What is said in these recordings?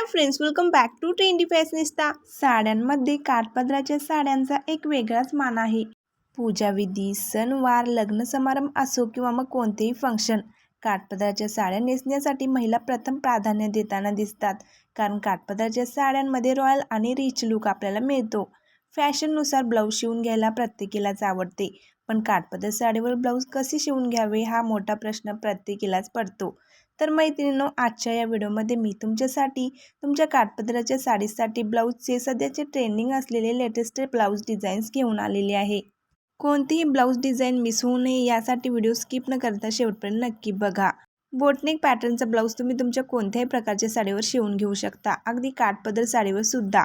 Hi friends welcome back to trendy fashionista साड्यांमध्ये काठपदराच्या साड्यांचा एक वेगळाच मान आहे. पूजाविधी सणवार लग्न समारंभ असो किंवा मग कोणतेही फंक्शन काठपदराच्या साड्या नेसण्यासाठी महिला प्रथम प्राधान्य देताना दिसतात. कारण काठपदराच्या साड्यांमध्ये रॉयल आणि रिच लुक आपल्याला मिळतो. फॅशननुसार ब्लाऊज शिवून घ्यायला प्रत्येकीलाच आवडते. पण काठपदर साडीवर ब्लाऊज कसे शिवून घ्यावे हा मोठा प्रश्न प्रत्येकीलाच पडतो. तर मैत्रिणींनो आजच्या या व्हिडिओमध्ये मी तुमच्यासाठी तुमच्या काठपदराच्या साडीसाठी ब्लाऊजचे सध्याचे ट्रेंडिंग असलेले लेटेस्ट ब्लाऊज डिझाईन्स घेऊन आलेले आहे. कोणतीही ब्लाऊज डिझाईन मिस होऊ नये यासाठी व्हिडिओ स्किप न करता शेवटपर्यंत नक्की बघा. बोटनेक पॅटर्नचा ब्लाऊज तुम्ही तुमच्या कोणत्याही प्रकारच्या साडीवर शिवून घेऊ शकता अगदी काठपदर साडीवर सुद्धा.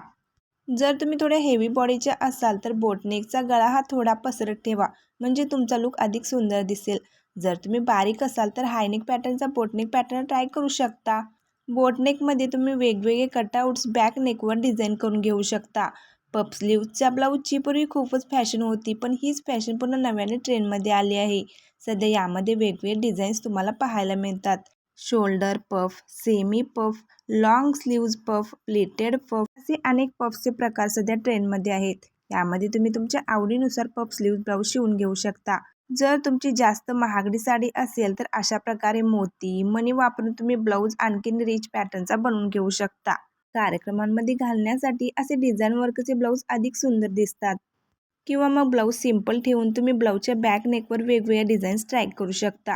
जर तुम्ही थोड्या हेवी बॉडीच्या असाल तर बोटनेकचा गळा हा थोडा पसरट ठेवा म्हणजे तुमचा लुक अधिक सुंदर दिसेल. जर तुम्ही बारीक असाल तर हायनेक पॅटर्नचा बोटनेक पॅटर्न ट्राय करू शकता. बोटनेकमध्ये तुम्ही वेगवेगळे कटआउट्स बॅक नेकवर डिझाईन करून घेऊ शकता. पप स्लीव्हच्या ब्लाऊजची पूर्वी खूपच फॅशन होती पण हीच फॅशन पूर्ण नव्याने ट्रेंडमध्ये आली आहे. सध्या यामध्ये वेगवेगळे डिझाईन्स तुम्हाला पाहायला मिळतात. Shoulder puff semi puff long sleeves puff pleated puff असे अनेक पफचे प्रकार सध्या ट्रेंडमध्ये आहेत. यामध्ये तुम्ही तुमच्या आवडीनुसार पफ स्लीव्ज ब्लाऊज शिवून घेऊ शकता. जर तुमची जास्त महागडी साडी असेल तर अशा प्रकारे मोती मणी वापरून तुम्ही ब्लाऊज आणखीन रिच पॅटर्नचा बनवून घेऊ शकता. कार्यक्रमांमध्ये घालण्यासाठी असे डिझाईन वर्कचे ब्लाऊज अधिक सुंदर दिसतात. किंवा मग ब्लाऊज सिंपल ठेवून तुम्ही ब्लाऊजच्या बॅक नेकवर वेगवेगळ्या डिझाईन्स ट्राय करू शकता.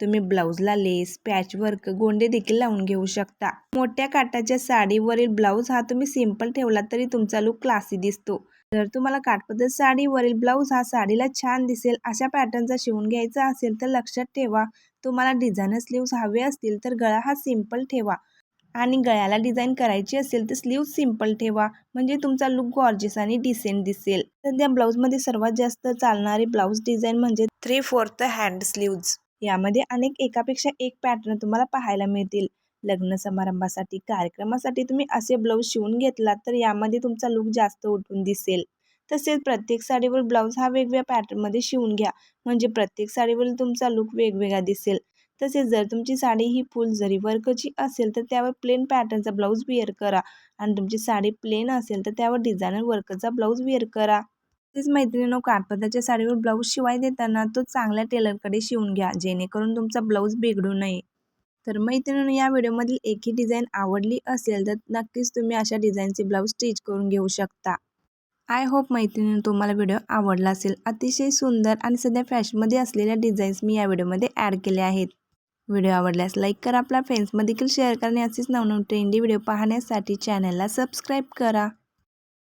तुम्ही ब्लाऊजला लेस पॅचवर्क गोंडे देखील लावून घेऊ शकता. मोठ्या काटाच्या साडीवरील ब्लाऊज हा तुम्ही सिंपल ठेवला तरी तुमचा लुक क्लासी दिसतो. जर तुम्हाला काठपदर साडीवरील ब्लाऊज हा साडीला छान दिसेल अशा पॅटर्नचा शिवून घ्यायचा असेल तर लक्षात ठेवा तुम्हाला डिझायनर स्लीव्ज हवे असतील तर गळा हा सिंपल ठेवा. आणि गळ्याला डिझाईन करायची असेल तर स्लीव सिंपल ठेवा म्हणजे तुमचा लुक गॉर्जियस आणि डिसेंट दिसेल. सध्या ब्लाऊजमध्ये सर्वात जास्त चालणारी ब्लाऊज डिझाईन म्हणजे थ्री फोर्थ हँड स्लीव्ज. यामध्ये अनेक एकापेक्षा एक पॅटर्न तुम्हाला पाहायला मिळतील. लग्न समारंभासाठी कार्यक्रमासाठी तुम्ही असे ब्लाऊज शिवून घेतलात तर यामध्ये तुमचा लुक जास्त उठून दिसेल. तसेच प्रत्येक साडीवर ब्लाऊज हा वेगवेगळ्या पॅटर्नमध्ये शिवून घ्या. म्हणजे प्रत्येक साडीवर तुमचा लुक वेगवेगळा दिसेल. तसेच जर तुमची साडी ही फुल जरी वर्कची असेल तर त्यावर प्लेन पॅटर्नचा ब्लाऊज वेअर करा. आणि तुमची साडी प्लेन असेल तर त्यावर डिझायनर वर्कचा ब्लाऊज वेअर करा. तसेच मैत्रिणीनो काठपदराच्या साडीवर ब्लाऊज शिवाय देताना तो चांगल्या टेलरकडे शिवून घ्या जेणेकरून तुमचा ब्लाऊज बिघडू नये. तर मैत्रिणीनं या व्हिडिओमधील एकही डिझाईन आवडली असेल तर नक्कीच तुम्ही अशा डिझाईनचे ब्लाऊज स्टिच करून घेऊ शकता. आय होप मैत्रिणीनं तुम्हाला व्हिडिओ आवडला असेल. अतिशय सुंदर आणि सध्या फॅशनमध्ये असलेल्या डिझाईन्स मी या व्हिडिओमध्ये ॲड केल्या आहेत. व्हिडिओ आवडल्यास लाईक करा आपल्या फ्रेंड्समध्ये देखील शेअर करा आणि असेच नवनवीन ट्रेंडी व्हिडिओ पाहण्यासाठी चॅनलला सबस्क्राईब करा.